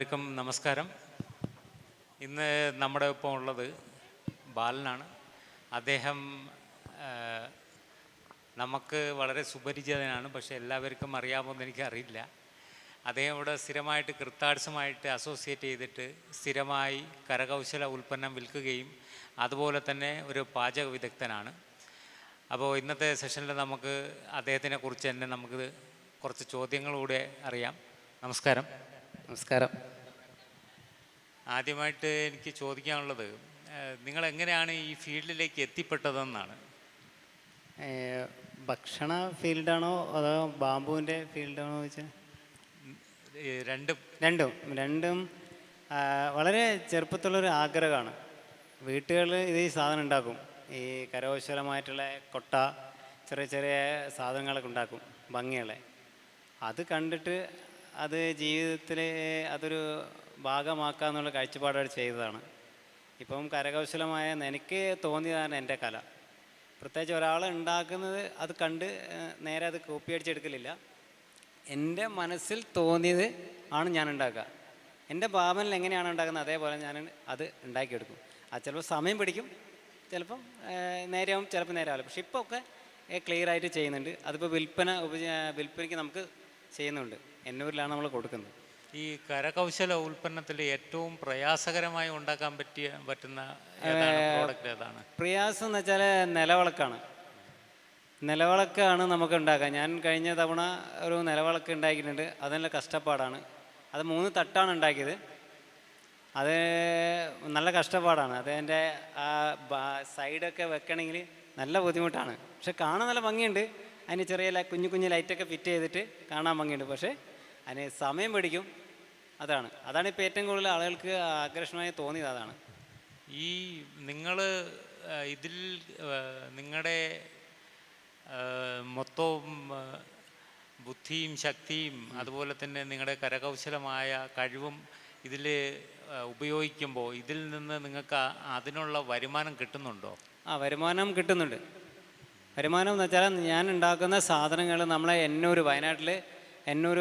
എല്ലാവർക്കും നമസ്കാരം. ഇന്ന് നമ്മുടെ ഒപ്പം ഉള്ളത് ബാലനാണ്. അദ്ദേഹം നമുക്ക് വളരെ സുപരിചിതനാണ് പക്ഷെ എല്ലാവർക്കും അറിയാമെന്ന് എനിക്കറിയില്ല. അദ്ദേഹം ഇവിടെ സ്ഥിരമായിട്ട് കൃത്താഴ്സമായിട്ട് അസോസിയേറ്റ് ചെയ്തിട്ട് സ്ഥിരമായി കരകൗശല ഉൽപ്പന്നം വിൽക്കുകയും അതുപോലെ തന്നെ ഒരു പാചക വിദഗ്ധനാണ്. അപ്പോൾ ഇന്നത്തെ സെഷനിൽ നമുക്ക് അദ്ദേഹത്തിനെ കുറിച്ച് തന്നെ നമുക്ക് കുറച്ച് ചോദ്യങ്ങളൂടെ അറിയാം. നമസ്കാരം. നമസ്കാരം. ആദ്യമായിട്ട് എനിക്ക് ചോദിക്കാനുള്ളത് നിങ്ങൾ എങ്ങനെയാണ് ഈ ഫീൽഡിലേക്ക് എത്തിപ്പെട്ടതെന്നാണ്? ഭക്ഷണ ഫീൽഡാണോ അതോ ബാമ്പുവിന്റെ ഫീൽഡാണോ ചോദിച്ചാൽ രണ്ടും. രണ്ടും. രണ്ടും വളരെ ചെറുപ്പത്തിലുള്ളൊരു ആഗ്രഹമാണ്. വീട്ടുകളിൽ ഇത് ഈ സാധനം ഉണ്ടാക്കും. ഈ കരകൗശലമായിട്ടുള്ള കൊട്ട ചെറിയ ചെറിയ സാധനങ്ങളൊക്കെ ഉണ്ടാക്കും ഭംഗികളെ അത് കണ്ടിട്ട് അത് ജീവിതത്തിൽ അതൊരു ഭാഗമാക്കാന്നുള്ള കാഴ്ചപ്പാടവർ ചെയ്തതാണ്. ഇപ്പം കരകൗശലമായ എനിക്ക് തോന്നിയതാണ് എന്റെ കല. പ്രത്യേകിച്ച് ഒരാൾ ഉണ്ടാക്കുന്നത് അത് കണ്ട് നേരെ അത് കോപ്പി അടിച്ചെടുക്കലില്ല എന്റെ മനസ്സിൽ തോന്നിയത് ആണ് ഞാൻ ഉണ്ടാക്കുക. എന്റെ ഭാവനയിൽ എങ്ങനെയാണ് ഉണ്ടാക്കുന്നത് അതേപോലെ ഞാൻ അത് ഉണ്ടാക്കിയെടുക്കും. അത് ചിലപ്പോൾ സമയം പിടിക്കും. ചിലപ്പം നേരെയാവും ചിലപ്പോൾ നേരെയാവില്ല. പക്ഷെ ഇപ്പോൾ ഒക്കെ ക്ലിയർ ആയിട്ട് ചെയ്യുന്നുണ്ട്. അതിപ്പോൾ വിൽപ്പന ഉപ വിൽപ്പനയ്ക്ക് നമുക്ക് ചെയ്യുന്നുണ്ട്. എന്നൂരിലാണ് നമ്മൾ കൊടുക്കുന്നത്. ഈ കരകൗശല ഉൽപ്പന്നത്തിൽ ഏറ്റവും പ്രയാസകരമായി ഉണ്ടാക്കാൻ പറ്റിയ പറ്റുന്ന പ്രോഡക്റ്റ് ഏതാണ്? പ്രയാസം എന്ന് വെച്ചാൽ നിലവിളക്കാണ്. നിലവിളക്കാണ് നമുക്ക് ഉണ്ടാക്കാൻ. ഞാൻ കഴിഞ്ഞ തവണ ഒരു നിലവിളക്ക് ഉണ്ടാക്കിയിട്ടുണ്ട്. അതിനുള്ള നല്ല കഷ്ടപ്പാടാണ്. അത് മൂന്ന് തട്ടാണ് ഉണ്ടാക്കിയത്. അത് നല്ല കഷ്ടപ്പാടാണ്. അത് എന്റെ ആ സൈഡൊക്കെ വെക്കണമെങ്കിൽ നല്ല ബുദ്ധിമുട്ടാണ്. പക്ഷെ കാണാൻ നല്ല ഭംഗിയുണ്ട്. അതിന് ചെറിയ കുഞ്ഞു കുഞ്ഞു ലൈറ്റൊക്കെ ഫിറ്റ് ചെയ്തിട്ട് കാണാൻ ഭംഗിയുണ്ട്. പക്ഷേ അതിന് സമയം പിടിക്കും. അതാണ്. അതാണ് ഇപ്പോൾ ഏറ്റവും കൂടുതൽ ആളുകൾക്ക് ആകർഷണമായി തോന്നിയത് അതാണ്. ഈ നിങ്ങൾ ഇതിൽ നിങ്ങളുടെ മൊത്തവും ബുദ്ധിയും ശക്തിയും അതുപോലെ തന്നെ നിങ്ങളുടെ കരകൗശലമായ കഴിവും ഇതിൽ ഉപയോഗിക്കുമ്പോൾ ഇതിൽ നിന്ന് നിങ്ങൾക്ക് അതിനുള്ള വരുമാനം കിട്ടുന്നുണ്ടോ? ആ വരുമാനം കിട്ടുന്നുണ്ട്. വരുമാനം എന്ന് വെച്ചാൽ ഞാൻ ഉണ്ടാക്കുന്ന സാധനങ്ങൾ നമ്മളെ എന്നൂർ വയനാട്ടിൽ എന്നൂർ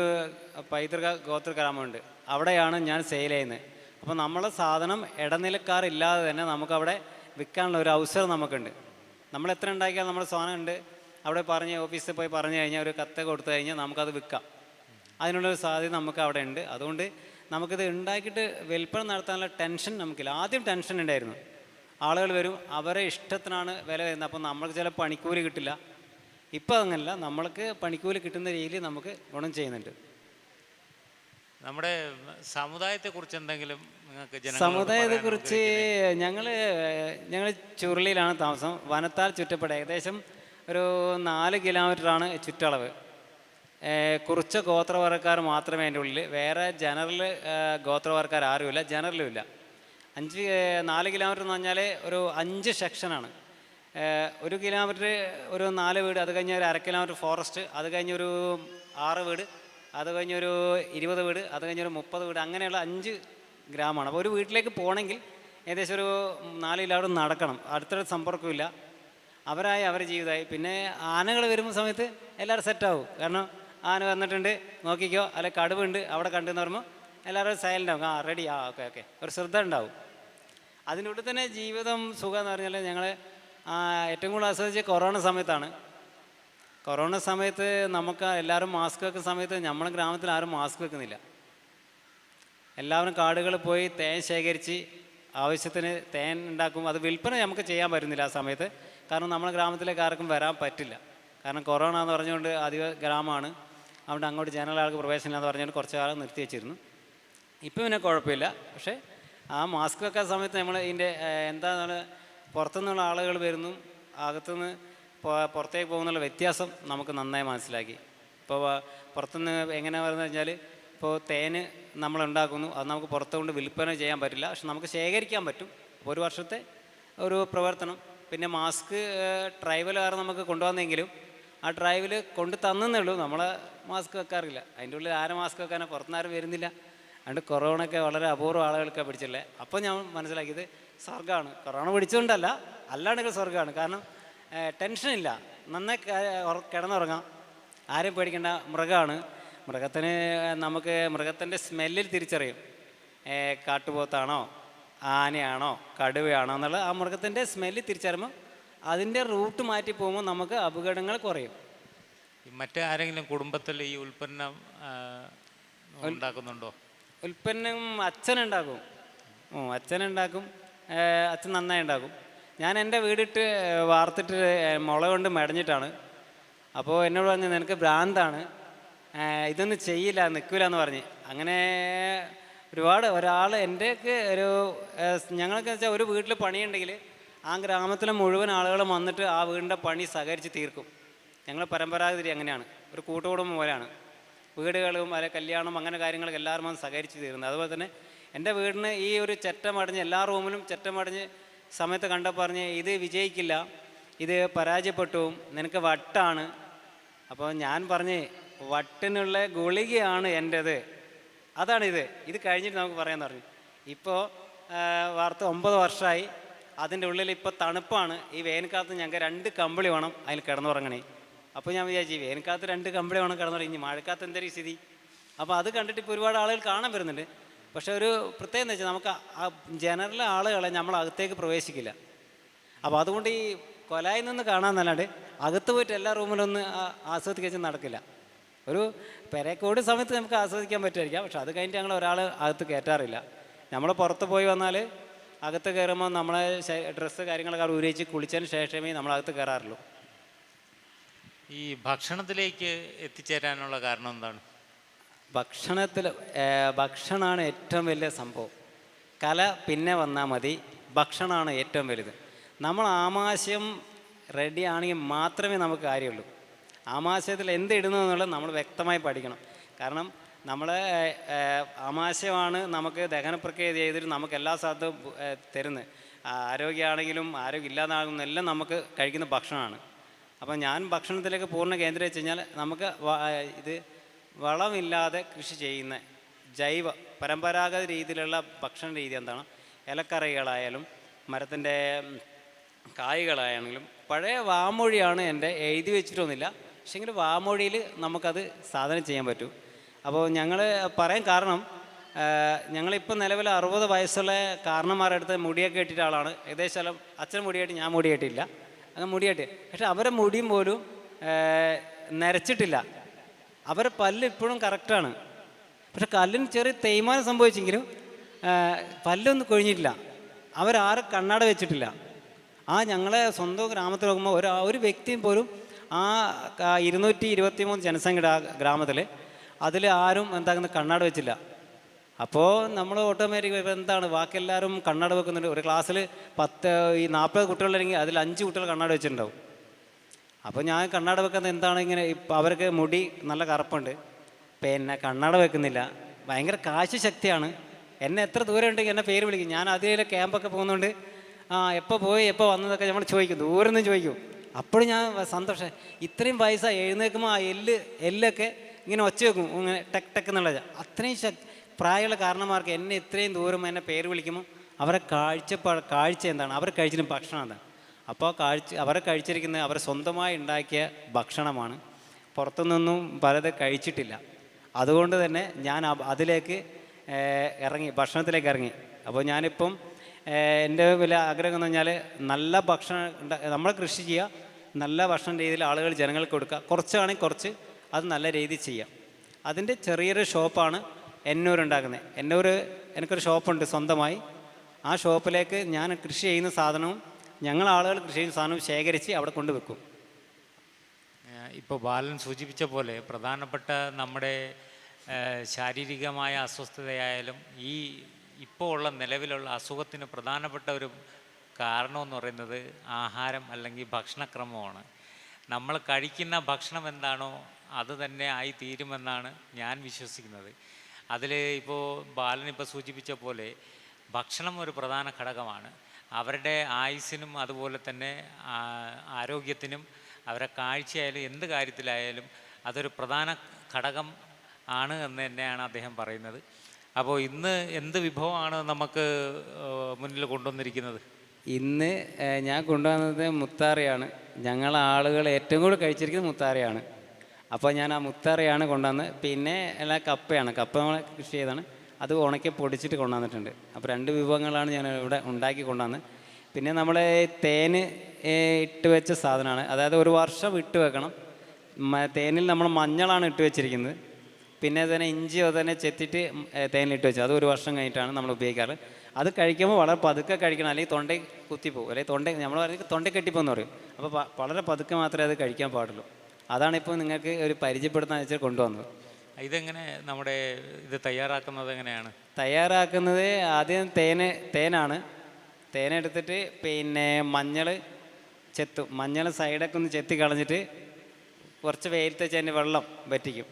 പൈതൃക ഗോത്ര ഗ്രാമമുണ്ട് അവിടെയാണ് ഞാൻ സെയിൽ ചെയ്യുന്നത്. അപ്പോൾ നമ്മളെ സാധനം ഇടനിലക്കാരില്ലാതെ തന്നെ നമുക്കവിടെ വിൽക്കാനുള്ള ഒരു അവസരം നമുക്കുണ്ട്. നമ്മൾ എത്ര ഉണ്ടാക്കിയാൽ നമ്മുടെ സാധനം ഉണ്ട്. അവിടെ പറഞ്ഞ് ഓഫീസിൽ പോയി പറഞ്ഞു കഴിഞ്ഞാൽ ഒരു കത്ത് കൊടുത്തു കഴിഞ്ഞാൽ നമുക്കത് വിൽക്കാം. അതിനുള്ളൊരു സാധ്യത നമുക്ക് അവിടെ ഉണ്ട്. അതുകൊണ്ട് നമുക്കിത് ഉണ്ടാക്കിയിട്ട് വിൽപ്പന നടത്താനുള്ള ടെൻഷൻ നമുക്കില്ല. ആദ്യം ടെൻഷൻ ഉണ്ടായിരുന്നു. ആളുകൾ വരും അവരെ ഇഷ്ടത്തിനാണ് വില വരുന്നത്. അപ്പോൾ നമ്മൾക്ക് ചില പണിക്കൂലി കിട്ടില്ല. ഇപ്പം അങ്ങനല്ല. നമ്മൾക്ക് പണിക്കൂലി കിട്ടുന്ന രീതിയിൽ നമുക്ക് ഗുണം ചെയ്യുന്നുണ്ട്. നമ്മുടെ സമുദായത്തെക്കുറിച്ച് എന്തെങ്കിലും നിങ്ങൾക്ക് സമുദായത്തെക്കുറിച്ച് ഞങ്ങൾ ഞങ്ങൾ ചുരുളിയിലാണ് താമസം. വനത്താൽ ചുറ്റപ്പെട്ട ഏകദേശം ഒരു നാല് കിലോമീറ്ററാണ് ചുറ്റളവ്. കുറച്ച് ഗോത്രവർഗക്കാർ മാത്രമേ എന്റെ ഉള്ളിൽ വേറെ ജനറൽ ഗോത്രവർഗക്കാർ ആരുമില്ല ജനറലും ഇല്ല അഞ്ച് നാല് കിലോമീറ്റർ എന്ന് പറഞ്ഞാൽ ഒരു അഞ്ച് സെക്ഷനാണ്. ഒരു കിലോമീറ്റർ ഒരു നാല് വീട് അത് കഴിഞ്ഞ് ഒരു അര കിലോമീറ്റർ ഫോറസ്റ്റ് അത് കഴിഞ്ഞൊരു ആറ് വീട് അത് കഴിഞ്ഞൊരു ഇരുപത് വീട് അത് കഴിഞ്ഞൊരു മുപ്പത് വീട് അങ്ങനെയുള്ള അഞ്ച് ഗ്രാമമാണ്. അപ്പോൾ ഒരു വീട്ടിലേക്ക് പോകണമെങ്കിൽ ഏകദേശം ഒരു നാല് കിലോമീറ്റർ നടക്കണം. അടുത്തൊരു സമ്പർക്കമില്ല അവരായി അവരെ ജീവിതമായി. പിന്നെ ആനകൾ വരുമ്പോൾ സമയത്ത് എല്ലാവരും സെറ്റാവും കാരണം ആന വന്നിട്ടുണ്ട് നോക്കിക്കോ. അല്ലെ കടുവുണ്ട് അവിടെ കണ്ടെന്ന് പറയുമ്പോൾ എല്ലാവരും സൈലന്റ് ആവും. ആ റെഡി ആ ഓക്കെ ഓക്കെ ഒരു ശ്രദ്ധ ഉണ്ടാവും. അതിനുള്ളിൽ തന്നെ ജീവിതം സുഖം എന്ന് പറഞ്ഞാൽ ഞങ്ങൾ ഏറ്റവും കൂടുതൽ ആസ്വദിച്ച കൊറോണ സമയത്താണ്. കൊറോണ സമയത്ത് നമുക്ക് എല്ലാവരും മാസ്ക് വെക്കുന്ന സമയത്ത് നമ്മുടെ ഗ്രാമത്തിൽ ആരും മാസ്ക് വെക്കുന്നില്ല. എല്ലാവരും കാടുകളിൽ പോയി തേൻ ശേഖരിച്ച് ആവശ്യത്തിന് തേൻ ഉണ്ടാക്കും അത് വിൽപ്പന നമുക്ക് ചെയ്യാൻ പറ്റുന്നില്ല ആ സമയത്ത്. കാരണം നമ്മുടെ ഗ്രാമത്തിലേക്ക് ആർക്കും വരാൻ പറ്റില്ല. കാരണം കൊറോണ എന്ന് പറഞ്ഞുകൊണ്ട് അധിക ഗ്രാമമാണ്. അവിടെ അങ്ങോട്ട് ജനറൽ ആൾക്ക് പ്രവേശനം എന്ന് പറഞ്ഞുകൊണ്ട് കുറച്ച് കാലം നിർത്തി വെച്ചിരുന്നു. ഇപ്പം പിന്നെ കുഴപ്പമില്ല. പക്ഷേ ആ മാസ്ക് വെക്കാൻ സമയത്ത് നമ്മൾ ഇതിന്റെ എന്താണെന്ന് പുറത്തുനിന്നുള്ള ആളുകൾ വരുന്നു. അകത്തുനിന്ന് പുറത്തേക്ക് പോകുന്നുള്ള വ്യത്യാസം നമുക്ക് നന്നായി മനസ്സിലാക്കി. ഇപ്പോൾ പുറത്തുനിന്ന് എങ്ങനെ പറയുന്നത് വെച്ചാൽ ഇപ്പോൾ തേന് നമ്മൾ ഉണ്ടാക്കുന്നു. അത് നമുക്ക് പുറത്തുകൊണ്ട് വിൽപ്പന ചെയ്യാൻ പറ്റില്ല. പക്ഷെ നമുക്ക് ശേഖരിക്കാൻ പറ്റും. ഒരു വർഷത്തെ ഒരു പ്രവർത്തനം. പിന്നെ മാസ്ക് ട്രൈവലുകാർ നമുക്ക് കൊണ്ടുവന്നെങ്കിലും ആ ഡ്രൈവിൽ കൊണ്ട് തന്നേ ഉള്ളൂ. നമ്മളെ മാസ്ക് വെക്കാറില്ല. അതിന്റെ ഉള്ളിൽ ആരും മാസ്ക് വെക്കാനോ? പുറത്തുനിന്ന് ആരും വരുന്നില്ല. അതുകൊണ്ട് കൊറോണ ഒക്കെ വളരെ അപൂർവ ആളുകൾക്ക് പിടിച്ചില്ലേ? അപ്പോൾ ഞാൻ മനസ്സിലാക്കിയത് സ്വർഗമാണ് കൊറോണ പിടിച്ചുകൊണ്ടല്ല അല്ലാണ്ടെങ്കിൽ സ്വർഗമാണ് കാരണം ടെൻഷനില്ല. നന്നായി കിടന്നുറങ്ങാം. ആരും പേടിക്കേണ്ട മൃഗമാണ് മൃഗത്തിന് നമുക്ക് മൃഗത്തിന്റെ സ്മെല്ലിൽ തിരിച്ചറിയും. കാട്ടുപോത്താണോ ആനയാണോ കടുവയാണോ എന്നുള്ള ആ മൃഗത്തിന്റെ സ്മെല്ലിൽ തിരിച്ചറിയുമ്പോൾ അതിന്റെ റൂട്ട് മാറ്റി പോകുമ്പോൾ നമുക്ക് അപകടങ്ങൾ കുറയും. മറ്റേ ആരെങ്കിലും കുടുംബത്തിൽ ഈ ഉൽപ്പന്നം ഉണ്ടാക്കുന്നുണ്ടോ? ഉൽപ്പന്നം അച്ഛനുണ്ടാക്കും. ഓ അച്ഛനുണ്ടാക്കും അച്ഛൻ നന്നായി ഉണ്ടാക്കും. ഞാൻ എന്റെ വീടിട്ട് വാർത്തിട്ട് മുള കൊണ്ട് മെടഞ്ഞിട്ടാണ്. അപ്പോൾ എന്നോട് പറഞ്ഞു നിനക്ക് ഭ്രാന്താണ്. ഇതൊന്നും ചെയ്യില്ല നിൽക്കില്ല എന്ന് പറഞ്ഞ്. അങ്ങനെ ഒരുപാട് ഒരാൾ എന്റെയൊക്കെ ഒരു ഞങ്ങൾക്ക് വെച്ചാൽ ഒരു വീട്ടിൽ പണിയുണ്ടെങ്കിൽ ആ ഗ്രാമത്തിലെ മുഴുവൻ ആളുകളും വന്നിട്ട് ആ വീടിന്റെ പണി സഹകരിച്ച് തീർക്കും. ഞങ്ങൾ പരമ്പരാഗതി അങ്ങനെയാണ്. ഒരു കൂട്ടുകുടുംബം പോലെയാണ്. വീടുകളും അല്ലെ കല്യാണം അങ്ങനെ കാര്യങ്ങളൊക്കെ എല്ലാവരും സഹകരിച്ച് തീരുന്നത് അതുപോലെ തന്നെ എന്റെ വീടിന് ഈ ഒരു ചെറ്റമടഞ്ഞ് എല്ലാ റൂമിലും ചെറ്റമടഞ്ഞ് സമയത്ത് കണ്ടപ്പോൾ പറഞ്ഞ് ഇത് വിജയിക്കില്ല. ഇത് പരാജയപ്പെട്ടു. നിനക്ക് വട്ടാണ്. അപ്പോൾ ഞാൻ പറഞ്ഞ് വട്ടിനുള്ള ഗുളികയാണ് എന്റേത്. അതാണിത്. ഇത് കഴിഞ്ഞിട്ട് നമുക്ക് പറയാൻ പറഞ്ഞു ഇപ്പോൾ വാർത്ത ഒമ്പത് വർഷമായി. അതിന്റെ ഉള്ളിൽ ഇപ്പോൾ തണുപ്പാണ്. ഈ വേനൽക്കാലത്ത് ഞങ്ങൾക്ക് രണ്ട് കമ്പിളി വേണം അതിൽ കിടന്നുറങ്ങണേ. അപ്പോൾ ഞാൻ വിചാരിച്ചു വേനൽക്കാലത്ത് രണ്ട് കമ്പിളി വേണം കിടന്നു ഇനി മഴക്കാലത്ത് എന്തൊരു സ്ഥിതി? അപ്പോൾ അത് കണ്ടിട്ട് ഇപ്പോൾ ഒരുപാട് ആളുകൾ കാണാൻ വരുന്നുണ്ട്. പക്ഷേ ഒരു പ്രത്യേകത എന്ന് വെച്ചാൽ നമുക്ക് ആ ജനറൽ ആളുകളെ നമ്മൾ അകത്തേക്ക് പ്രവേശിക്കില്ല. അപ്പോൾ അതുകൊണ്ട് ഈ കൊലായിൽ നിന്ന് കാണാമെന്നല്ലാണ്ട് അകത്ത് പോയിട്ട് എല്ലാ റൂമിലൊന്നും ആസ്വദിക്കാൻ നടക്കില്ല. ഒരു പെരക്കോട് സമയത്ത് നമുക്ക് ആസ്വദിക്കാൻ പറ്റുമായിരിക്കാം. പക്ഷെ അത് കഴിഞ്ഞിട്ട് ഞങ്ങൾ ഒരാൾ അകത്ത് കയറ്റാറില്ല. നമ്മൾ പുറത്ത് പോയി വന്നാൽ അകത്ത് കയറുമ്പോൾ നമ്മളെ ഡ്രസ്സ് കാര്യങ്ങളൊക്കെ ഉപയോഗിച്ച് കുളിച്ചതിന് ശേഷമേ നമ്മൾ നമ്മളകത്ത് കയറാറുള്ളൂ. ഈ ഭക്ഷണത്തിലേക്ക് എത്തിച്ചേരാനുള്ള കാരണം എന്താണ്? ഭക്ഷണത്തിൽ ഭക്ഷണമാണ് ഏറ്റവും വലിയ സംഭവം. കല പിന്നെ വന്നാൽ മതി ഭക്ഷണമാണ് ഏറ്റവും വലുത്. നമ്മൾ ആമാശയം റെഡി ആണെങ്കിൽ മാത്രമേ നമുക്ക് കാര്യമുള്ളൂ. ആമാശയത്തിൽ എന്ത് ഇടുന്നു എന്നുള്ളത് നമ്മൾ വ്യക്തമായി പഠിക്കണം. കാരണം നമ്മൾ ആമാശയമാണ് നമുക്ക് ദഹന പ്രക്രിയ ചെയ്തിട്ട് നമുക്ക് എല്ലാ സ്ഥലത്തും തരുന്നത്. ആരോഗ്യമാണെങ്കിലും ആരോഗ്യം ഇല്ലാതാകുന്ന എല്ലാം നമുക്ക് കഴിക്കുന്ന ഭക്ഷണമാണ്. അപ്പോൾ ഞാൻ ഭക്ഷണത്തിലേക്ക് പൂർണ കേന്ദ്രീകരിച്ച് കഴിഞ്ഞാൽ നമുക്ക് ഇത് വളമില്ലാതെ കൃഷി ചെയ്യുന്ന ജൈവ പരമ്പരാഗത രീതിയിലുള്ള ഭക്ഷണ രീതി എന്താണ്? ഇലക്കറികളായാലും മരത്തിന്റെ കായ്കളായാണെങ്കിലും പഴയ വാമൊഴിയാണ് എന്റെ എഴുതി വെച്ചിട്ടൊന്നുമില്ല. പക്ഷേങ്കിൽ വാമൊഴിയിൽ നമുക്കത് സാധനം ചെയ്യാൻ പറ്റും. അപ്പോൾ ഞങ്ങൾ പറയാൻ കാരണം ഞങ്ങളിപ്പോൾ നിലവിൽ അറുപത് വയസ്സുള്ള കാരണന്മാരുടെ അടുത്ത് മുടിയൊക്കെ ഇട്ടിട്ട ആളാണ്. ഏകദേശം അച്ഛൻ മുടിയായിട്ട് ഞാൻ മുടിയായിട്ടില്ല. അങ്ങനെ മുടിയായിട്ട്. പക്ഷെ അവരെ മുടിയും പോലും നിരച്ചിട്ടില്ല. അവരെ പല്ല് ഇപ്പോഴും കറക്റ്റാണ് പക്ഷെ കല്ലിന് ചെറിയ തേയ്മാനം സംഭവിച്ചെങ്കിലും പല്ലൊന്നും കൊഴിഞ്ഞിട്ടില്ല. അവരാരും കണ്ണാട വെച്ചിട്ടില്ല. ആ ഞങ്ങളെ സ്വന്തം ഗ്രാമത്തിൽ നോക്കുമ്പോൾ ഒരു ഒരു വ്യക്തിയും പോലും ആ ഇരുന്നൂറ്റി ഇരുപത്തി മൂന്ന് ജനസംഖ്യയുടെ ആ ഗ്രാമത്തിൽ അതിൽ ആരും എന്താകുന്ന കണ്ണാട് വെച്ചില്ല. അപ്പോൾ നമ്മൾ ഓട്ടോമാറ്റിക് ഇപ്പോൾ എന്താണ്? ബാക്കി എല്ലാവരും കണ്ണാട വെക്കുന്നുണ്ട്. ഒരു ക്ലാസ്സിൽ പത്ത് ഈ നാൽപ്പത് കുട്ടികളുണ്ടെങ്കിൽ അതിൽ അഞ്ച് കുട്ടികൾ കണ്ണട വെച്ചിട്ടുണ്ടാവും. അപ്പോൾ ഞാൻ കണ്ണട വെക്കുന്നത് എന്താണ് ഇങ്ങനെ അവർക്ക് മുടി നല്ല കറുപ്പുണ്ട്. പിന്നെ കണ്ണട വെക്കുന്നില്ല. ഭയങ്കര കാശ് ശക്തിയാണ്. എന്നെ എത്ര ദൂരം ഉണ്ടെങ്കിൽ എന്നെ പേര് വിളിക്കും. ഞാൻ അതിലെ ക്യാമ്പൊക്കെ പോകുന്നുണ്ട് ആ എപ്പോൾ പോയി എപ്പോൾ വന്നതൊക്കെ നമ്മൾ ചോദിക്കും. ദൂരം നിന്ന് ചോദിക്കും. അപ്പോഴും ഞാൻ സന്തോഷം. ഇത്രയും പൈസ എഴുന്നേൽക്കുമ്പോൾ ആ എല്ല് എല്ലൊക്കെ ഇങ്ങനെ ഒച്ച വെക്കും. ഇങ്ങനെ ടെക് ടെക് എന്നുള്ളത്. അത്രയും ശക്തി പ്രായമുള്ള കാരണന്മാർക്ക് എന്നെ ഇത്രയും ദൂരം എന്നെ പേര് വിളിക്കുമ്പോൾ അവരെ കാഴ്ച കാഴ്ച എന്താണ്? അവർ കഴിച്ചിരുന്ന ഭക്ഷണം എന്താണ്? അപ്പോൾ കാഴ്ച അവരെ കഴിച്ചിരിക്കുന്നത് അവർ സ്വന്തമായി ഉണ്ടാക്കിയ ഭക്ഷണമാണ്. പുറത്തുനിന്നും പലത് കഴിച്ചിട്ടില്ല. അതുകൊണ്ട് തന്നെ ഞാൻ അതിലേക്ക് ഇറങ്ങി ഭക്ഷണത്തിലേക്ക് ഇറങ്ങി. അപ്പോൾ ഞാനിപ്പം എന്റെ വലിയ ആഗ്രഹം എന്ന് പറഞ്ഞാൽ നല്ല ഭക്ഷണം നമ്മൾ കൃഷി ചെയ്യുക നല്ല ഭക്ഷണ രീതിയിൽ ആളുകൾ ജനങ്ങൾക്ക് കൊടുക്കുക. കുറച്ചാണെങ്കിൽ കുറച്ച് അത് നല്ല രീതിയിൽ ചെയ്യാം. അതിന്റെ ചെറിയൊരു ഷോപ്പാണ് എന്നൂർ ഉണ്ടാക്കുന്നത് എന്നൂർ എനിക്കൊരു ഷോപ്പുണ്ട് സ്വന്തമായി. ആ ഷോപ്പിലേക്ക് ഞാൻ കൃഷി ചെയ്യുന്ന സാധനവും ഞങ്ങൾ ആളുകൾ കൃഷി ചെയ്യുന്ന സാധനവും ശേഖരിച്ച് അവിടെ കൊണ്ടുവെക്കും ഇപ്പോൾ ബാലൻ സൂചിപ്പിച്ച പോലെ പ്രധാനപ്പെട്ട നമ്മുടെ ശാരീരികമായ അസ്വസ്ഥതയായാലും ഈ ഇപ്പോൾ ഉള്ള നിലവിലുള്ള അസുഖത്തിന് പ്രധാനപ്പെട്ട ഒരു കാരണമെന്ന് പറയുന്നത് ആഹാരം അല്ലെങ്കിൽ ഭക്ഷണക്രമമാണ്. നമ്മൾ കഴിക്കുന്ന ഭക്ഷണം എന്താണോ അത് തന്നെ ആയി തീരുമെന്നാണ് ഞാൻ വിശ്വസിക്കുന്നത്. അതിൽ ഇപ്പോൾ ബാലൻ ഇപ്പോൾ സൂചിപ്പിച്ച പോലെ ഭക്ഷണം ഒരു പ്രധാന ഘടകമാണ്. അവരുടെ ആയുസ്സിനും അതുപോലെ തന്നെ ആരോഗ്യത്തിനും അവരുടെ കാഴ്ചയായാലും എന്ത് കാര്യത്തിലായാലും അതൊരു പ്രധാന ഘടകം ആണ് എന്ന് തന്നെയാണ് അദ്ദേഹം പറയുന്നത്. അപ്പോൾ ഇന്ന് എന്ത് വിഭവമാണ് നമുക്ക് മുന്നിൽ കൊണ്ടുവന്നിരിക്കുന്നത്? ഇന്ന് ഞാൻ കൊണ്ടുവന്നത് മുത്താറിയാണ്. ഞങ്ങൾ ആളുകൾ ഏറ്റവും കൂടുതൽ കഴിച്ചിരിക്കുന്നത് മുത്താറിയാണ്. അപ്പോൾ ഞാൻ ആ മുത്തറയാണ് കൊണ്ടുവന്നത് പിന്നെ എല്ലാ കപ്പയാണ്. കപ്പ നമ്മൾ കൃഷി ചെയ്താണ്. അത് ഉണക്കി പൊടിച്ചിട്ട് കൊണ്ടുവന്നിട്ടുണ്ട്. അപ്പോൾ രണ്ട് വിഭവങ്ങളാണ് ഞാൻ ഇവിടെ ഉണ്ടാക്കി കൊണ്ടുവന്ന്. പിന്നെ നമ്മൾ തേന് ഇട്ട് വെച്ച സാധനമാണ്. അതായത് ഒരു വർഷം ഇട്ട് വെക്കണം. തേനിൽ നമ്മൾ മഞ്ഞളാണ് ഇട്ട് വെച്ചിരിക്കുന്നത്. പിന്നെ തന്നെ ഇഞ്ചി തന്നെ ചെത്തിയിട്ട് തേനിലിട്ട് വെച്ചത്. അത് ഒരു വർഷം കഴിഞ്ഞിട്ടാണ് നമ്മൾ ഉപയോഗിക്കാറ്. അത് കഴിക്കുമ്പോൾ വളരെ പതുക്കെ കഴിക്കണം. അല്ലെങ്കിൽ തൊണ്ടയിൽ കുത്തിപ്പോകും. അല്ലെങ്കിൽ തൊണ്ട നമ്മൾ പറയുന്നത് തൊണ്ട കെട്ടിപ്പോന്ന് പറയും. അപ്പോൾ വളരെ പതുക്കെ മാത്രമേ അത് കഴിക്കാൻ പാടുള്ളൂ. അതാണ് ഇപ്പോൾ നിങ്ങൾക്ക് ഒരു പരിചയപ്പെടുത്താൻ വെച്ചാൽ കൊണ്ടുവന്നത്. ഇതെങ്ങനെ നമ്മുടെ ഇത് തയ്യാറാക്കുന്നത് എങ്ങനെയാണ്? തയ്യാറാക്കുന്നത് ആദ്യം തേന് തേനാണ്. തേനെടുത്തിട്ട് പിന്നെ മഞ്ഞൾ ചെത്തും. മഞ്ഞൾ സൈഡൊക്കെ ഒന്ന് ചെത്തി കളഞ്ഞിട്ട് കുറച്ച് വെയിലത്ത് വെച്ച് അതിന്റെ വെള്ളം വറ്റിക്കും.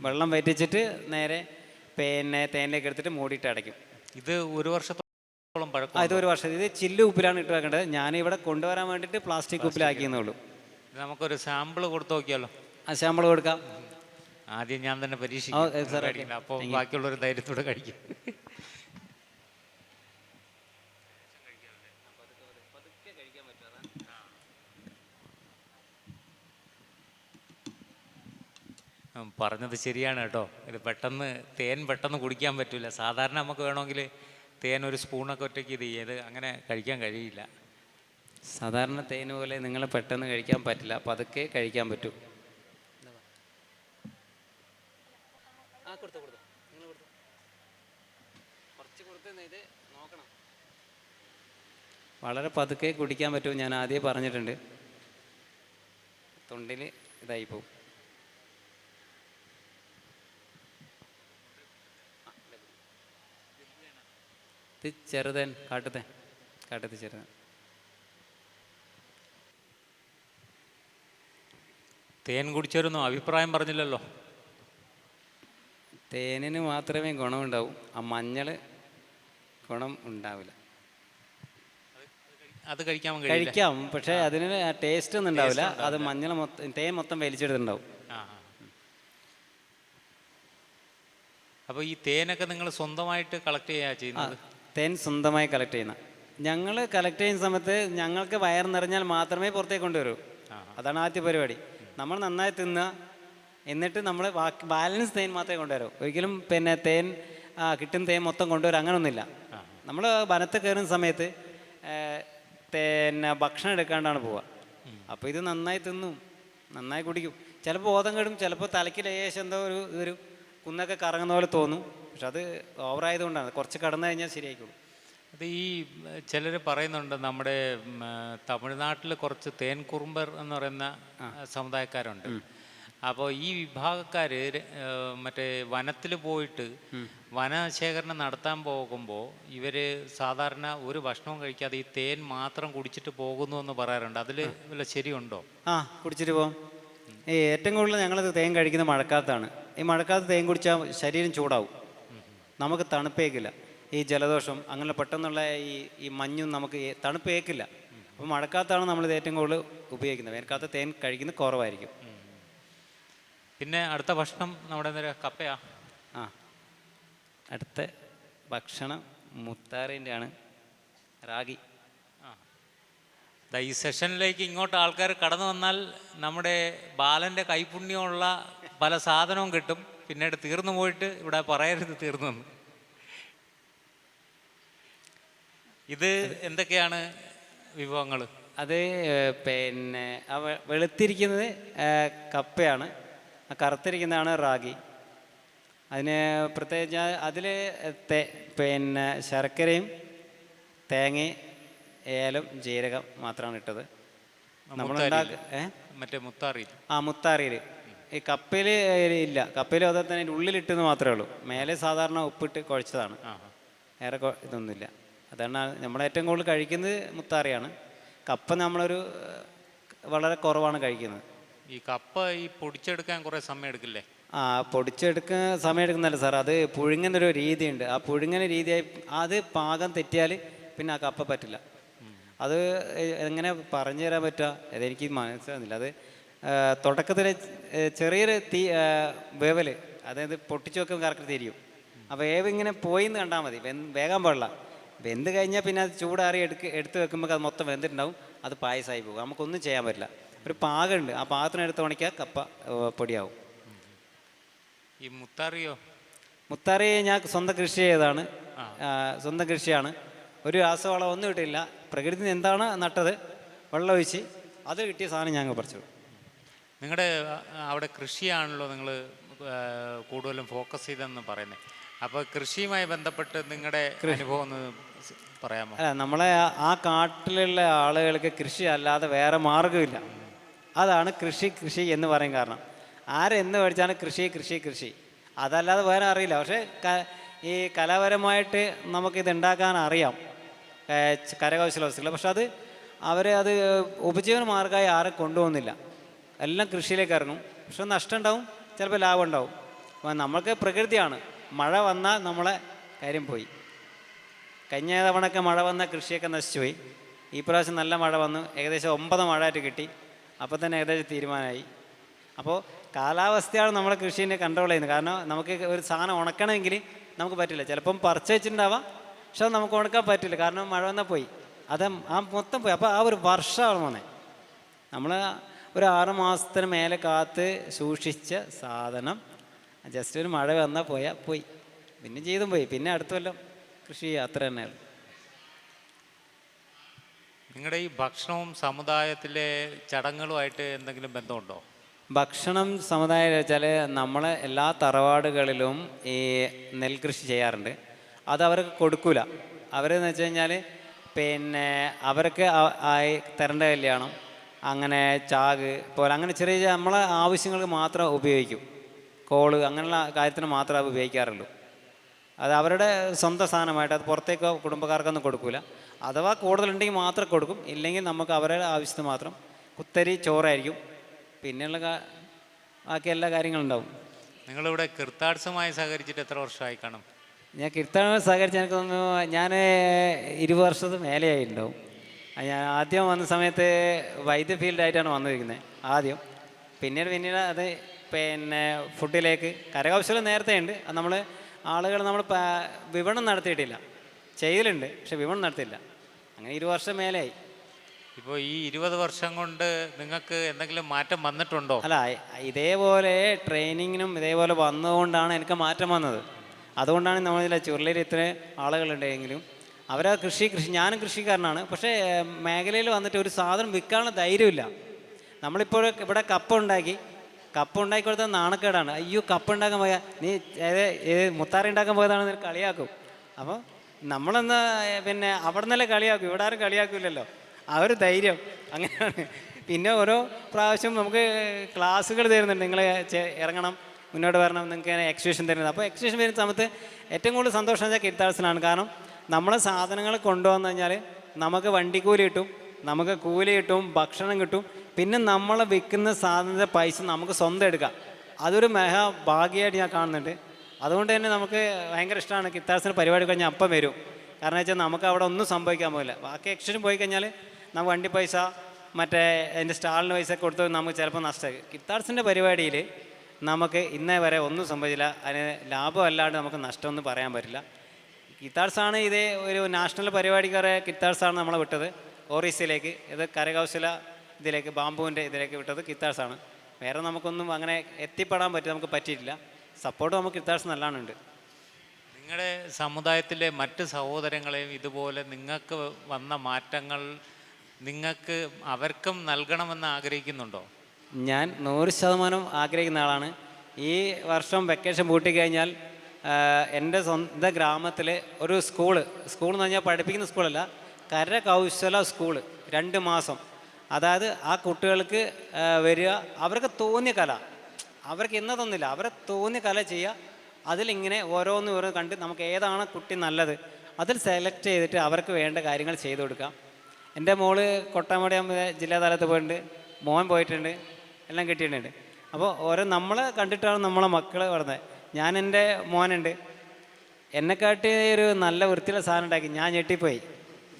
വെള്ളം വറ്റിച്ചിട്ട് നേരെ പിന്നെ തേനിലേക്ക് എടുത്തിട്ട് മൂടിയിട്ട് അടയ്ക്കും. ഇത് ഒരു വർഷത്തോളം പഴക്കം ഇത് ഒരു വർഷം. ഇത് ചില്ല് ഉപ്പിലാണ് ഇട്ട് വെക്കേണ്ടത്. ഞാനിവിടെ കൊണ്ടുവരാൻ വേണ്ടിയിട്ട് പ്ലാസ്റ്റിക് ഉപ്പിലാക്കിയെന്നേ ഉള്ളൂ. ഇത് നമുക്കൊരു സാമ്പിൾ കൊടുത്തു നോക്കിയാലോ? ആ സാമ്പിൾ കൊടുക്കാം. ആദ്യം ഞാൻ തന്നെ പരീക്ഷിക്കും. അപ്പോൾ. ബാക്കിയുള്ളവർ ധൈര്യത്തോടെ കഴിക്കും. പറഞ്ഞത് ശരിയാണ് കേട്ടോ. ഇത് പെട്ടെന്ന് തേൻ പെട്ടെന്ന് കുടിക്കാൻ പറ്റില്ല സാധാരണ നമുക്ക് വേണമെങ്കിൽ തേൻ ഒരു സ്പൂണൊക്കെ ഒറ്റയ്ക്ക് ഇത് ചെയ്ത് അങ്ങനെ കഴിക്കാൻ കഴിയില്ല. സാധാരണ തേന് പോലെ നിങ്ങൾ പെട്ടെന്ന് കഴിക്കാൻ പറ്റില്ല. പതുക്കെ കഴിക്കാൻ പറ്റൂ. വളരെ പതുക്കെ കുടിക്കാൻ പറ്റൂ. ഞാൻ ആദ്യം പറഞ്ഞിട്ടുണ്ട്. തൊണ്ടിൽ ഇതായി പോവും. ഇത് ചെറുതൻ കാട്ടുതേൻ. കാട്ടത്ത് ചെറുതൻ. തേൻ കുടിച്ചവരൊന്നും അഭിപ്രായം പറഞ്ഞില്ലല്ലോ. തേനിന് മാത്രമേ ഗുണമുണ്ടാവൂ. ആ മഞ്ഞൾ ഗുണം ഉണ്ടാവില്ല. അത് കഴിക്കാൻ കഴിക്കാം പക്ഷേ അതിന് ടേസ്റ്റ് ഒന്നും ഉണ്ടാവില്ല. അത് മഞ്ഞൾ മൊത്തം തേൻ മൊത്തം വലിച്ചെടുത്തിട്ടുണ്ടാവും. അപ്പോൾ ഈ തേനൊക്കെ നിങ്ങൾ സ്വന്തമായിട്ട് കളക്ട് ചെയ്യാ ചെയ്യുന്നത്? തേൻ സ്വന്തമായി കളക്ട് ചെയ്യുന്ന. ഞങ്ങൾ കളക്ട് ചെയ്യുന്ന സമയത്ത് ഞങ്ങൾക്ക് വയർ നിറഞ്ഞാൽ മാത്രമേ പുറത്തേക്ക് കൊണ്ടുവരൂ. അതാണ് ആദ്യ പരിപാടി. നമ്മൾ നന്നായി തിന്നുക എന്നിട്ട് നമ്മൾ ബാലൻസ് തേൻ മാത്രമേ കൊണ്ടുവരൂ. ഒരിക്കലും പിന്നെ തേൻ കിട്ടുന്ന തേൻ മൊത്തം കൊണ്ടുവരും അങ്ങനൊന്നുമില്ല. നമ്മൾ വനത്ത് കയറുന്ന സമയത്ത് പിന്നെ ഭക്ഷണം എടുക്കാണ്ടാണ് പോവുക. അപ്പോൾ ഇത് നന്നായി തിന്നും നന്നായി കുടിക്കും. ചിലപ്പോൾ ബോധം കെടും ചിലപ്പോൾ തലയ്ക്ക് ലേശം എന്തോ ഒരു ഒരു കുന്നൊക്കെ കറങ്ങുന്ന പോലെ തോന്നും. പക്ഷെ അത് ഓവറായതുകൊണ്ടാണ് കുറച്ച് കടന്നു കഴിഞ്ഞാൽ ശരിയായിക്കോളും. അത് ഈ ചിലർ പറയുന്നുണ്ട് നമ്മുടെ തമിഴ്നാട്ടിൽ കുറച്ച് തേൻകുറുമ്പർ എന്ന് പറയുന്ന സമുദായക്കാരുണ്ട്. അപ്പോൾ ഈ വിഭാഗക്കാർ മറ്റേ വനത്തിൽ പോയിട്ട് വനശേഖരണം നടത്താൻ പോകുമ്പോൾ ഇവർ സാധാരണ ഒരു ഭക്ഷണവും കഴിക്കാതെ ഈ തേൻ മാത്രം കുടിച്ചിട്ട് പോകുന്നു എന്ന് പറയാറുണ്ട്. അതിൽ വല്ല ശരിയുണ്ടോ? ആ കുടിച്ചിട്ട് പോകും ഈ ഏറ്റവും കൂടുതൽ ഞങ്ങൾ തേൻ കഴിക്കുന്നത് മഴക്കാലത്താണ്. ഈ മഴക്കാലത്ത് തേൻ കുടിച്ചാൽ ശരീരം ചൂടാവും. നമുക്ക് തണുപ്പേക്കില്ല. ഈ ജലദോഷം അങ്ങനെ പെട്ടെന്നുള്ള ഈ ഈ മഞ്ഞും നമുക്ക് തണുപ്പ് ഏക്കില്ല. അപ്പോൾ മഴക്കാലത്താണ് ഇത് ഏറ്റവും കൂടുതൽ ഉപയോഗിക്കുന്നത്. വേനൽക്കാലത്ത് തേൻ കഴിക്കുന്നത് കുറവായിരിക്കും. പിന്നെ അടുത്ത ഭക്ഷണം നമ്മുടെ എന്തൊരു കപ്പയാ? ആ അടുത്ത ഭക്ഷണം മുത്താറിന്റെ ആണ് റാഗി. ആ. ഈ സെഷനിലേക്ക് ഇങ്ങോട്ട് ആൾക്കാർ കടന്നു വന്നാൽ നമ്മുടെ ബാലന്റെ കൈപുണ്യമുള്ള പല സാധനവും കിട്ടും. പിന്നീട് തീർന്നു പോയിട്ട് ഇവിടെ പറയരുത് തീർന്നു എന്ന് ഇത് എന്തൊക്കെയാണ് വിഭവങ്ങൾ അത് പിന്നെ വെളുത്തിരിക്കുന്നത് കപ്പയാണ്. കറുത്തിരിക്കുന്നതാണ് റാഗി. അതിന് പ്രത്യേകിച്ച് അതിൽ പിന്നെ ശർക്കരയും തേങ്ങയും ഏലം ജീരകം മാത്രമാണ് ഇട്ടത്. നമ്മൾ മറ്റേ മുത്താറിയിൽ ആ മുത്താറിയിൽ ഈ കപ്പയിൽ ഇല്ല. കപ്പയിൽ അതെ തന്നെ ഉള്ളിലിട്ടെന്ന് മാത്രമേ ഉള്ളൂ. മേലെ സാധാരണ ഉപ്പിട്ട് കുഴച്ചതാണ്. ഏറെ ഇതൊന്നുമില്ല. അതാണ് നമ്മൾ ഏറ്റവും കൂടുതൽ കഴിക്കുന്നത് മുത്താറിയാണ്. കപ്പ നമ്മളൊരു വളരെ കുറവാണ് കഴിക്കുന്നത്. ഈ കപ്പ ഈ പൊടിച്ചെടുക്കാൻ കുറേ സമയം എടുക്കില്ലേ? ആ പൊടിച്ചെടുക്കാൻ സമയം എടുക്കുന്നല്ല സാർ അത് പുഴുങ്ങുന്ന ഒരു രീതിയുണ്ട്. ആ പുഴുങ്ങുന്ന രീതിയായി അത് പാകം തെറ്റിയാൽ പിന്നെ ആ കപ്പ പറ്റില്ല. അത് എങ്ങനെ പറഞ്ഞു തരാൻ പറ്റുക അതെനിക്ക് മനസ്സിലാകുന്നില്ല അത് തുടക്കത്തിൽ ചെറിയൊരു തീ വേവൽ വേവൽ അതായത് പൊട്ടിച്ചു വെക്കുമ്പോൾ കറക്റ്റ് തിരിയും അപ്പോൾ വേവ് ഇങ്ങനെ പോയി എന്ന് കണ്ടാൽ മതി വേഗം പാടില്ല. വെന്ത് കഴിഞ്ഞാൽ പിന്നെ അത് ചൂടാറി എടുക്ക് എടുത്ത് വെക്കുമ്പോൾ അത് മൊത്തം വെന്തിട്ടുണ്ടാവും. അത് പായസമായി പോകും. നമുക്കൊന്നും ചെയ്യാൻ പറ്റില്ല. ഒരു പാകമുണ്ട് ആ പാകത്തിനെടുത്ത് ഉണക്കിയാൽ കപ്പ പൊടിയാവും. ഈ മുത്താറിയോ? മുത്താറി ഞാൻ സ്വന്തം കൃഷി ചെയ്തതാണ്. സ്വന്തം കൃഷിയാണ്. ഒരു രാസവളം ഒന്നും ഇട്ടില്ല പ്രകൃതി എന്താണ് നട്ടത്? വെള്ളം ഒഴിച്ച് അത് കിട്ടിയ സാധനം ഞങ്ങൾ പറിച്ചു. നിങ്ങളുടെ അവിടെ കൃഷിയാണല്ലോ നിങ്ങൾ കൂടുതലും ഫോക്കസ് ചെയ്തെന്ന് പറയുന്നത് അപ്പോൾ കൃഷിയുമായി ബന്ധപ്പെട്ട് നിങ്ങളുടെ അനുഭവം ഒന്ന് പറയാമോ? അല്ല നമ്മളെ ആ- കാട്ടിലുള്ള ആളുകൾക്ക് കൃഷി അല്ലാതെ വേറെ മാർഗമില്ല അതാണ് കൃഷി കൃഷി എന്ന് പറയും കാരണം. ആരെന്ന് പഠിച്ചാണ് കൃഷി കൃഷി കൃഷി. അതല്ലാതെ വേറെ അറിയില്ല. പക്ഷേ ഈ കലാപരമായിട്ട് നമുക്കിത് ഉണ്ടാക്കാൻ അറിയാം കരകൗശല വസ്തുക്കൾ പക്ഷെ അത് അവരെ അത് ഉപജീവന മാർഗമായി ആരും കൊണ്ടുപോകുന്നില്ല. എല്ലാം കൃഷിയിലേക്ക് ഇറങ്ങും. പക്ഷെ നഷ്ടം ഉണ്ടാവും. ചിലപ്പോൾ ലാഭം ഉണ്ടാവും. നമ്മൾക്ക് പ്രകൃതിയാണ്. മഴ വന്നാൽ നമ്മളെ കാര്യം പോയി. കഴിഞ്ഞ തവണയൊക്കെ മഴ വന്ന കൃഷിയൊക്കെ നശിച്ചുപോയി. ഈ പ്രാവശ്യം നല്ല മഴ വന്നു. ഏകദേശം ഒമ്പത് മഴയായിട്ട് കിട്ടി. അപ്പോൾ തന്നെ ഏകദേശം തീരുമാനമായി. അപ്പോൾ കാലാവസ്ഥയാണ് നമ്മുടെ കൃഷിനെ കൺട്രോൾ ചെയ്യുന്നത്. കാരണം നമുക്ക് ഒരു സാധനം ഉണക്കണമെങ്കിൽ നമുക്ക് പറ്റില്ല. ചിലപ്പം പറിച്ചുവെച്ചിട്ടുണ്ടാവാം പക്ഷെ നമുക്ക് ഉണക്കാൻ പറ്റില്ല. കാരണം മഴ വന്നാൽ പോയി. അത് ആ മൊത്തം പോയി. അപ്പോൾ ആ ഒരു വർഷമാണ് വന്നത് നമ്മൾ ഒരു ആറ് മാസത്തിന് മേലെ കാത്ത് സൂക്ഷിച്ച സാധനം ജസ്റ്റ് ഒരു മഴ വന്നാൽ പോയാൽ പോയി. പിന്നെ ചെയ്തും പോയി. പിന്നെ അടുത്ത കൊല്ലം കൃഷി അത്ര തന്നെയാണ് നിങ്ങളുടെ ഈ ഭക്ഷണവും സമുദായത്തിലെ ചടങ്ങുകളുമായിട്ട് എന്തെങ്കിലും ബന്ധമുണ്ടോ? ഭക്ഷണം സമുദായം വെച്ചാൽ നമ്മൾ എല്ലാ തറവാടുകളിലും ഈ നെൽകൃഷി ചെയ്യാറുണ്ട്. അത് അവർക്ക് കൊടുക്കൂല. അവരെന്ന് വെച്ച് കഴിഞ്ഞാൽ പിന്നെ അവർക്ക് ആയി തരേണ്ട കല്യാണം അങ്ങനെ ചാക് പോലെ അങ്ങനെ ചെറിയ നമ്മളെ ആവശ്യങ്ങൾക്ക് മാത്രം ഉപയോഗിക്കും. കോൾ അങ്ങനെയുള്ള കാര്യത്തിന് മാത്രമേ അത് ഉപയോഗിക്കാറുള്ളൂ. അത് അവരുടെ സ്വന്തം സാധനമായിട്ട് അത് പുറത്തേക്കോ കുടുംബക്കാർക്കൊന്നും കൊടുക്കില്ല അഥവാ കൂടുതലുണ്ടെങ്കിൽ മാത്രം കൊടുക്കും. ഇല്ലെങ്കിൽ നമുക്ക് അവരുടെ ആവശ്യത്തിന് മാത്രം കുത്തരി ചോറായിരിക്കും. പിന്നെയുള്ള ബാക്കി എല്ലാ കാര്യങ്ങളും ഉണ്ടാവും. നിങ്ങളിവിടെ കിർത്താഡ്സുമായി സഹകരിച്ചിട്ട് എത്ര വർഷമായി കാണും? ഞാൻ കീർത്തന സഹകരിച്ച് എനിക്ക് തോന്നുന്നു ഞാൻ ഇരുപത് വർഷത്തിന് മേലെയായിട്ടുണ്ടാവും. ഉണ്ടാവും ഞാൻ ആദ്യം വന്ന സമയത്ത് വൈദ്യ ഫീൽഡായിട്ടാണ് വന്നിരിക്കുന്നത് ആദ്യം. പിന്നീട് പിന്നീട് അത് പിന്നെ ഫുഡിലേക്ക് കരകൗശലം നേരത്തെ ഉണ്ട്. അത് നമ്മൾ ആളുകൾ നമ്മൾ വിപണനം നടത്തിയിട്ടില്ല. ചെയ്യലുണ്ട് പക്ഷെ വിപണനം നടത്തിയില്ല. അങ്ങനെ ഇരു വർഷം മേലെയായി ഇപ്പോൾ ഈ ഇരുപത് വർഷം കൊണ്ട് നിങ്ങൾക്ക് എന്തെങ്കിലും മാറ്റം വന്നിട്ടുണ്ടോ? അല്ല ഇതേപോലെ ട്രെയിനിങ്ങിനും ഇതേപോലെ വന്നതുകൊണ്ടാണ് എനിക്ക് മാറ്റം വന്നത്. അതുകൊണ്ടാണ് നമ്മളിതിൽ ചുരുളയിൽ ഇത്ര ആളുകളുണ്ടെങ്കിലും അവരാ കൃഷി കൃഷി ഞാനും കൃഷിക്കാരനാണ്. പക്ഷേ മേഖലയിൽ വന്നിട്ട് ഒരു സാധനം വിൽക്കാനുള്ള ധൈര്യമില്ല. നമ്മളിപ്പോൾ ഇവിടെ കപ്പ ഉണ്ടാക്കി കപ്പ ഉണ്ടാക്കി കൊടുത്താൽ നാണക്കേടാണ്. അയ്യോ കപ്പ് ഉണ്ടാക്കാൻ പോയാൽ നീ മുത്താറി ഉണ്ടാക്കാൻ പോയതാണ് നിനക്ക് കളിയാക്കും. അപ്പോൾ നമ്മളെന്ന് പിന്നെ അവിടെ നിന്നല്ലേ കളിയാക്കും. ഇവിടെ ആരും കളിയാക്കില്ലല്ലോ ആ ഒരു ധൈര്യം. അങ്ങനെയാണ്. പിന്നെ ഓരോ പ്രാവശ്യം നമുക്ക് ക്ലാസ്സുകൾ തരുന്നുണ്ട്. നിങ്ങൾ ഇറങ്ങണം മുന്നോട്ട് വരണം നിങ്ങൾക്ക് എക്സിബിഷൻ തരുന്നത്. അപ്പോൾ എക്സിബിഷൻ വരുന്ന സമയത്ത് ഏറ്റവും കൂടുതൽ സന്തോഷം വെച്ചാൽ കിരുത്താഴ്സിനാണ് കാരണം നമ്മളെ സാധനങ്ങൾ കൊണ്ടുവന്നു കഴിഞ്ഞാൽ നമുക്ക് വണ്ടിക്കൂലി കിട്ടും നമുക്ക് കൂലി കിട്ടും ഭക്ഷണം കിട്ടും. പിന്നെ നമ്മൾ വിൽക്കുന്ന സാധനത്തെ പൈസ നമുക്ക് സ്വന്തം എടുക്കാം. അതൊരു മെഹാ ഭാഗ്യമായിട്ട് ഞാൻ കാണുന്നുണ്ട്. അതുകൊണ്ട് തന്നെ നമുക്ക് ഭയങ്കര ഇഷ്ടമാണ് കിത്താസിന് പരിപാടി കഴിഞ്ഞാൽ അപ്പം വരും. കാരണം വെച്ചാൽ നമുക്ക് അവിടെ ഒന്നും സംഭവിക്കാൻ പോകില്ല. ബാക്കി എക്സ്ചേഞ്ച് പോയി കഴിഞ്ഞാൽ നമുക്ക് വണ്ടി പൈസ മറ്റേ എന്റെ സ്റ്റാളിന് പൈസ കൊടുത്ത് നമുക്ക് ചിലപ്പോൾ നഷ്ടമായി കിത്താഴ്സിന്റെ പരിപാടിയിൽ നമുക്ക് ഇന്നേ വരെ ഒന്നും സംഭവിച്ചില്ല. അതിന് ലാഭമല്ലാണ്ട് നമുക്ക് നഷ്ടമൊന്നും പറയാൻ പറ്റില്ല. കിത്താഴ്സാണ് ഇതേ ഒരു നാഷണൽ പരിപാടിക്കാരെ കിത്താഴ്സാണ് നമ്മളെ വിട്ടത്. ഓറീസയിലേക്ക്. ഇത് കരകൗശല ഇതിലേക്ക് ബാമ്പുവിന്റെ ഇതിലേക്ക് വിട്ടത് കിത്താഴ്സാണ്. വേറെ നമുക്കൊന്നും അങ്ങനെ എത്തിപ്പെടാൻ പറ്റും നമുക്ക് പറ്റിയിട്ടില്ല. സപ്പോർട്ട് നമുക്ക് കിത്താഴ്സ് നല്ലോണമുണ്ട്. നിങ്ങളുടെ സമുദായത്തിലെ മറ്റ് സഹോദരങ്ങളെയും ഇതുപോലെ നിങ്ങൾക്ക് വന്ന മാറ്റങ്ങൾ നിങ്ങൾക്ക് അവർക്കും നൽകണമെന്ന് ആഗ്രഹിക്കുന്നുണ്ടോ? ഞാൻ നൂറ് ശതമാനം ആഗ്രഹിക്കുന്ന ആളാണ്. ഈ വർഷം വെക്കേഷൻ പൂട്ടിക്കഴിഞ്ഞാൽ കഴിഞ്ഞാൽ എന്റെ സ്വന്തം ഗ്രാമത്തിലെ ഒരു സ്കൂൾ സ്കൂൾ എന്ന് പറഞ്ഞാൽ പഠിപ്പിക്കുന്ന സ്കൂളല്ല കരകൗശല സ്കൂൾ രണ്ട് മാസം. അതായത് ആ കുട്ടികൾക്ക് വരിക അവർക്ക് തോന്നിയ കല. അവർക്ക് ഇന്നതൊന്നുമില്ല. അവരെ തോന്നിയ കല ചെയ്യുക. അതിലിങ്ങനെ ഓരോന്ന് ഓരോ കണ്ട് നമുക്ക് ഏതാണ് കുട്ടി നല്ലത് അതിൽ സെലക്ട് ചെയ്തിട്ട് അവർക്ക് വേണ്ട കാര്യങ്ങൾ ചെയ്തു കൊടുക്കാം. എന്റെ മോൾ കൊട്ടാമടിയാകുമ്പോൾ ജില്ലാ തലത്ത് പോയിട്ടുണ്ട്. മോൻ പോയിട്ടുണ്ട്. എല്ലാം കിട്ടിയിട്ടുണ്ട്. അപ്പോൾ ഓരോ നമ്മളെ കണ്ടിട്ടാണ് നമ്മളെ മക്കൾ വളർന്നത്. ഞാൻ എന്റെ മോനുണ്ട്. എന്നെക്കാട്ടി ഒരു നല്ല വൃത്തിയുള്ള സാധനം ഉണ്ടാക്കി ഞാൻ ഞെട്ടിപ്പോയി.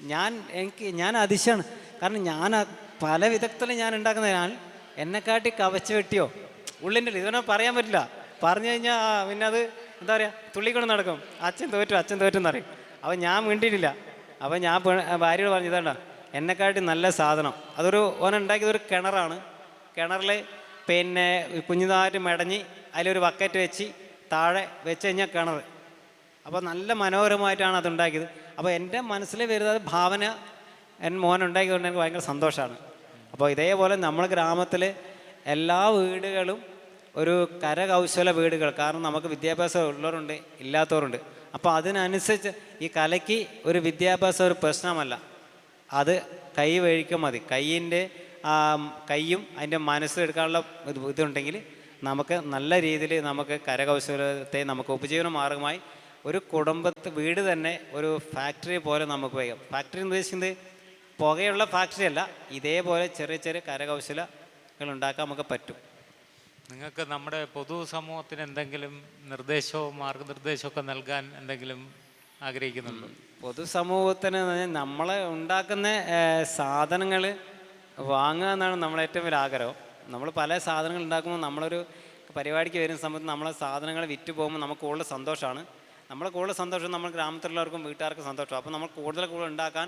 ഞാൻ എനിക്ക് ഞാൻ അതിശയാണ് കാരണം ഞാൻ പല വിദഗ്ധരും ഞാൻ ഉണ്ടാക്കുന്നതിനാൽ എന്നെക്കാട്ടി കവച്ച് വെട്ടിയോ? ഉള്ളിന്റെ ഇതൊന്നും പറയാൻ പറ്റില്ല. പറഞ്ഞു കഴിഞ്ഞാൽ പിന്നെ അത് എന്താ പറയുക തുള്ളിക്കൊണ്ട് നടക്കും. അച്ഛൻ തോറ്റു അച്ഛൻ തോറ്റു എന്നറിയും അപ്പോൾ ഞാൻ വീണ്ടിട്ടില്ല അപ്പോൾ ഞാൻ ഭാര്യയോട് പറഞ്ഞു ഇതാണ്ട എന്നെക്കാട്ടി നല്ല സാധനം. അതൊരു ഓൻ ഉണ്ടാക്കിയതൊരു കിണറാണ്. കിണറിൽ പിന്നെ കുഞ്ഞുനാട്ട് മെടഞ്ഞ് അതിലൊരു ബക്കറ്റ് വെച്ച് താഴെ വെച്ച് കഴിഞ്ഞാൽ കിണർ. അപ്പോൾ നല്ല മനോഹരമായിട്ടാണ് അതുണ്ടാക്കിയത്. അപ്പോൾ എന്റെ മനസ്സിൽ വരുന്നത് ഭാവന എൻ മോൻ ഉണ്ടാക്കിയതുകൊണ്ട് എനിക്ക് ഭയങ്കര സന്തോഷമാണ്. അപ്പോൾ ഇതേപോലെ നമ്മുടെ ഗ്രാമത്തിൽ എല്ലാ വീടുകളും ഒരു കരകൗശല വീടുകൾ. കാരണം നമുക്ക് വിദ്യാഭ്യാസം ഉള്ളവരുണ്ട് ഇല്ലാത്തവരുണ്ട്. അപ്പോൾ അതിനനുസരിച്ച് ഈ കലയ്ക്ക് ഒരു വിദ്യാഭ്യാസം ഒരു പ്രശ്നമല്ല. അത് കൈ വഴിക്കും മതി. കൈയിന്റെ കൈയും അതിന്റെ മനസ്സെടുക്കാനുള്ള ഇത് ഇതുണ്ടെങ്കിൽ നമുക്ക് നല്ല രീതിയിൽ നമുക്ക് കരകൗശലത്തെ നമുക്ക് ഉപജീവന മാർഗമായി ഒരു കുടുംബത്തെ വീട് തന്നെ ഒരു ഫാക്ടറി പോലെ നമുക്ക് വയ്ക്കാം ഫാക്ടറി എന്ന് ഉദ്ദേശിക്കുന്നത് പുകയുള്ള ഫാക്ടറി അല്ല ഇതേപോലെ ചെറിയ ചെറിയ കരകൗശലങ്ങൾ ഉണ്ടാക്കാൻ നമുക്ക് പറ്റും. നിങ്ങൾക്ക് നമ്മുടെ പൊതുസമൂഹത്തിന് എന്തെങ്കിലും നിർദ്ദേശവും മാർഗനിർദ്ദേശമൊക്കെ നൽകാൻ എന്തെങ്കിലും ആഗ്രഹിക്കുന്നുണ്ടോ? പൊതുസമൂഹത്തിന് നമ്മൾ ഉണ്ടാക്കുന്ന സാധനങ്ങൾ വാങ്ങുക എന്നാണ് നമ്മളെ ഏറ്റവും വലിയ ആഗ്രഹം. നമ്മൾ പല സാധനങ്ങൾ ഉണ്ടാക്കുമ്പോൾ നമ്മളൊരു പരിപാടിക്ക് വരുന്ന സമയത്ത് നമ്മളെ സാധനങ്ങൾ വിറ്റ് പോകുമ്പോൾ നമുക്ക് കൂടുതൽ സന്തോഷമാണ്. നമ്മളെ കൂടുതൽ സന്തോഷം നമ്മൾ ഗ്രാമത്തിലുള്ളവർക്കും വീട്ടുകാർക്കും സന്തോഷം അപ്പോൾ നമ്മൾ കൂടുതൽ കൂടുതൽ ഉണ്ടാക്കാൻ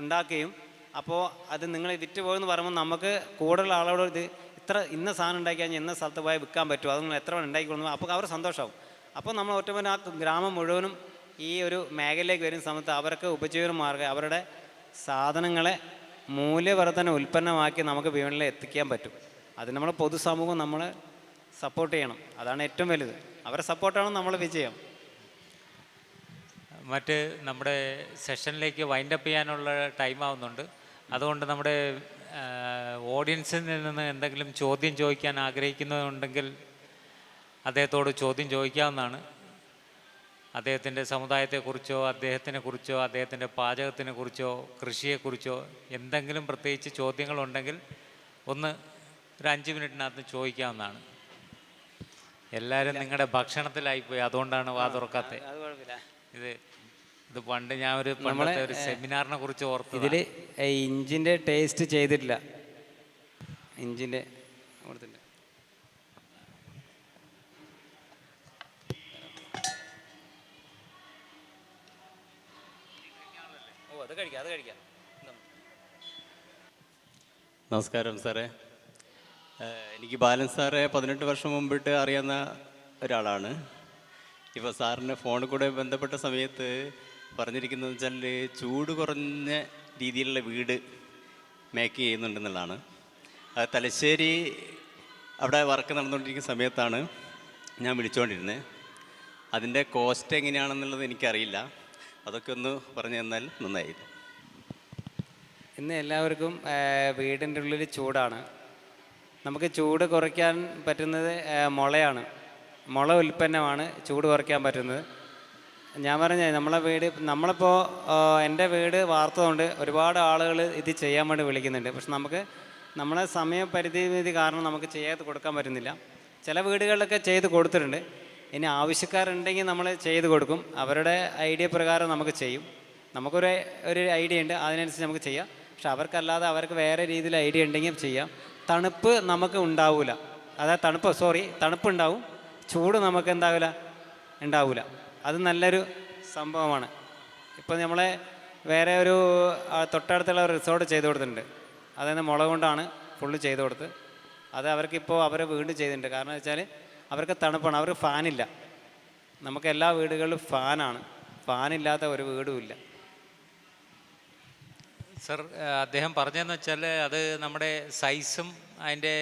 ഉണ്ടാക്കുകയും. അപ്പോൾ അത് നിങ്ങൾ വിറ്റ് പോകുമെന്ന് പറയുമ്പോൾ നമുക്ക് കൂടുതൽ ആളോട് ഇത് ഇത്ര ഇന്ന സാധനം ഉണ്ടാക്കി കഴിഞ്ഞാൽ ഇന്ന സ്ഥലത്ത് പോയാൽ വിൽക്കാൻ പറ്റുമോ? അത് നിങ്ങൾ എത്ര കൊടുക്കുന്നു അപ്പോൾ അവർ സന്തോഷമാവും. അപ്പോൾ നമ്മൾ ഒറ്റമൊരു ആ ഗ്രാമം മുഴുവനും ഈ ഒരു മേഖലയിലേക്ക് വരുന്ന സമയത്ത് അവർക്ക് ഉപജീവന മാർഗം അവരുടെ സാധനങ്ങളെ മൂല്യവർദ്ധന ഉൽപ്പന്നമാക്കി നമുക്ക് വിപണിയിൽ എത്തിക്കാൻ പറ്റും. അത് നമ്മൾ പൊതുസമൂഹം നമ്മൾ സപ്പോർട്ട് ചെയ്യണം. അതാണ് ഏറ്റവും വലുത്. അവരെ സപ്പോർട്ടാണ് നമ്മൾ വിജയം. മറ്റ് നമ്മുടെ സെഷനിലേക്ക് വൈൻഡപ്പ് ചെയ്യാനുള്ള ടൈം ആവുന്നുണ്ട്. അതുകൊണ്ട് നമ്മുടെ ഓഡിയൻസിൽ നിന്ന് എന്തെങ്കിലും ചോദ്യം ചോദിക്കാൻ ആഗ്രഹിക്കുന്നുണ്ടെങ്കിൽ അദ്ദേഹത്തോട് ചോദ്യം ചോദിക്കാവുന്നതാണ്. അദ്ദേഹത്തിന്റെ സമുദായത്തെക്കുറിച്ചോ അദ്ദേഹത്തിനെ കുറിച്ചോ അദ്ദേഹത്തിന്റെ പാചകത്തിനെ കുറിച്ചോ കൃഷിയെക്കുറിച്ചോ എന്തെങ്കിലും പ്രത്യേകിച്ച് ചോദ്യങ്ങളുണ്ടെങ്കിൽ ഒന്ന് ഒരു അഞ്ച് മിനിറ്റിനകത്ത് ചോദിക്കാവുന്നതാണ്. എല്ലാവരും നിങ്ങളുടെ ഭക്ഷണത്തിലായിപ്പോയി അതുകൊണ്ടാണ് വാ തുറക്കാത്തത് അത് കുഴപ്പമില്ല. ഇത് ഇത് പണ്ട് ഞാൻ ഒരു നമ്മളെ ഒരു സെമിനാറിനെ കുറിച്ച് ഓർത്ത് ഇതിൽ ഇഞ്ചിന്റെ ടേസ്റ്റ് ചെയ്തിട്ടില്ല. ഇഞ്ചിന്റെ കഴിക്കാം നമസ്കാരം സാറേ. എനിക്ക് ബാലൻ സാറെ പതിനെട്ട് വർഷം മുമ്പിട്ട് അറിയുന്ന ഒരാളാണ്. ഇപ്പോൾ സാറിന് ഫോണിൽ കൂടെ ബന്ധപ്പെട്ട സമയത്ത് പറഞ്ഞിരിക്കുന്നത് വെച്ചാൽ ചൂട് കുറഞ്ഞ രീതിയിലുള്ള വീട് മേക്ക് ചെയ്യുന്നുണ്ടെന്നുള്ളതാണ് അത് തലശ്ശേരി അവിടെ വർക്ക് നടന്നുകൊണ്ടിരിക്കുന്ന സമയത്താണ് ഞാൻ വിളിച്ചുകൊണ്ടിരുന്നത് അതിന്റെ കോസ്റ്റ് എങ്ങനെയാണെന്നുള്ളത് എനിക്കറിയില്ല. അതൊക്കെ ഒന്ന് പറഞ്ഞു തന്നാൽ നന്നായിരുന്നു. ഇന്ന് എല്ലാവർക്കും വീടിന്റെ ഉള്ളിൽ ചൂടാണ്. നമുക്ക് ചൂട് കുറയ്ക്കാൻ പറ്റുന്നത് മുളയാണ്. മുള ഉൽപ്പന്നമാണ് ചൂട് കുറയ്ക്കാൻ പറ്റുന്നത്. ഞാൻ പറഞ്ഞ നമ്മളെ വീട് നമ്മളിപ്പോൾ എന്റെ വീട് വാർത്തതുകൊണ്ട് ഒരുപാട് ആളുകൾ ഇത് ചെയ്യാൻ വേണ്ടി വിളിക്കുന്നുണ്ട്. പക്ഷെ നമുക്ക് നമ്മളെ സമയപരിധി കാരണം നമുക്ക് ചെയ്യാതെ കൊടുക്കാൻ പറ്റുന്നില്ല. ചില വീടുകളിലൊക്കെ ചെയ്ത് കൊടുത്തിട്ടുണ്ട്. ഇനി ആവശ്യക്കാരുണ്ടെങ്കിൽ നമ്മൾ ചെയ്ത് കൊടുക്കും. അവരുടെ ഐഡിയ പ്രകാരം നമുക്ക് ചെയ്യും. നമുക്കൊരു ഒരു ഐഡിയ ഉണ്ട് അതിനനുസരിച്ച് നമുക്ക് ചെയ്യാം. പക്ഷെ അവർക്കല്ലാതെ അവർക്ക് വേറെ രീതിയിൽ ഐഡിയ ഉണ്ടെങ്കിൽ ചെയ്യാം. തണുപ്പ് നമുക്ക് ഉണ്ടാവില്ല അതായത് തണുപ്പ് സോറി തണുപ്പ് ഉണ്ടാവും ചൂട് നമുക്ക് എന്താവില്ല ഉണ്ടാവില്ല അത് നല്ലൊരു സംഭവമാണ്. ഇപ്പോൾ നമ്മളെ വേറെ ഒരു തൊട്ടടുത്തുള്ള റിസോർട്ട് ചെയ്ത് കൊടുത്തിട്ടുണ്ട്. അതായത് മുള കൊണ്ടാണ് ഫുള്ള് ചെയ്ത് കൊടുത്ത്. അത് അവർക്കിപ്പോൾ അവരെ വീണ്ടും ചെയ്തിട്ടുണ്ട്. കാരണം വെച്ചാൽ അവർക്ക് തണുപ്പാണ്. അവർക്ക് ഫാനില്ല. നമുക്ക് എല്ലാ വീടുകളിലും ഫാനാണ്. ഫാനില്ലാത്ത ഒരു വീടുമില്ല സർ അദ്ദേഹം പറഞ്ഞതെന്ന് വെച്ചാൽ അത് നമ്മുടെ സൈസും അതിന്റെ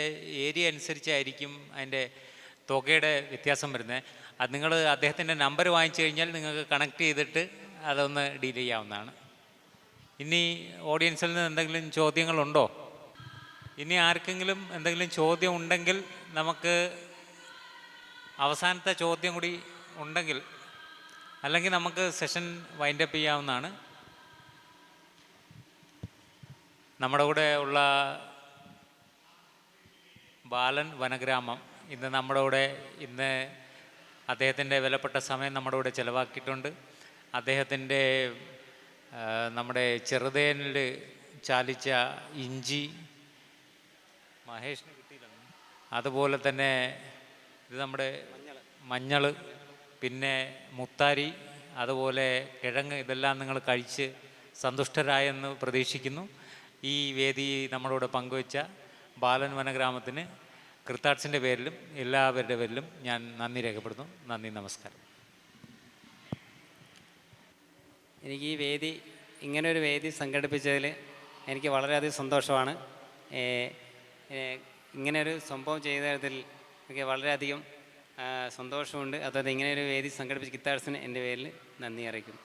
ഏരിയ അനുസരിച്ചായിരിക്കും അതിന്റെ തുകയുടെ വ്യത്യാസം വരുന്നത് അത് നിങ്ങൾ അദ്ദേഹത്തിന്റെ നമ്പർ വാങ്ങിച്ചു കഴിഞ്ഞാൽ നിങ്ങൾക്ക് കണക്ട് ചെയ്തിട്ട് അതൊന്ന് ഡീൽ ചെയ്യാവുന്നതാണ്. ഇനി ഓഡിയൻസിൽ നിന്ന് എന്തെങ്കിലും ചോദ്യങ്ങളുണ്ടോ? ഇനി ആർക്കെങ്കിലും എന്തെങ്കിലും ചോദ്യം ഉണ്ടെങ്കിൽ നമുക്ക് അവസാനത്തെ ചോദ്യം കൂടി ഉണ്ടെങ്കിൽ അല്ലെങ്കിൽ നമുക്ക് സെഷൻ വൈൻഡപ്പ് ചെയ്യാവുന്നതാണ്. നമ്മുടെ കൂടെ ഉള്ള ബാലൻ വനഗ്രാമം. ഇന്ന് നമ്മുടെ കൂടെ ഇന്ന് അദ്ദേഹത്തിന്റെ വിലപ്പെട്ട സമയം നമ്മുടെ കൂടെ ചിലവാക്കിയിട്ടുണ്ട്. അദ്ദേഹത്തിന്റെ നമ്മുടെ ചെറുതേനിൽ ചാലിച്ച ഇഞ്ചി മഹേഷിന് കിട്ടിയില്ല അതുപോലെ തന്നെ ഇത് നമ്മുടെ മഞ്ഞൾ പിന്നെ മുത്താരി അതുപോലെ കിഴങ്ങ് ഇതെല്ലാം നിങ്ങൾ കഴിച്ച് സന്തുഷ്ടരായെന്ന് പ്രതീക്ഷിക്കുന്നു. ഈ വേദി നമ്മളോട് പങ്കുവച്ച ബാലൻ വനഗ്രാമത്തിന് കൃത്താർട്സിന്റെ പേരിലും എല്ലാവരുടെ പേരിലും ഞാൻ നന്ദി രേഖപ്പെടുന്നു നന്ദി നമസ്കാരം. എനിക്ക് ഈ വേദി ഇങ്ങനൊരു വേദി സംഘടിപ്പിച്ചതിൽ എനിക്ക് വളരെയധികം സന്തോഷമാണ്. ഇങ്ങനെയൊരു സംഭവം സംഭവം ചെയ്തതിൽ എനിക്ക് വളരെയധികം സന്തോഷമുണ്ട്. അതായത് ഇങ്ങനെയൊരു വേദി സംഘടിപ്പിച്ച ഗിത്താർസിന് എന്റെ പേരിൽ നന്ദി അറിയിക്കുന്നു.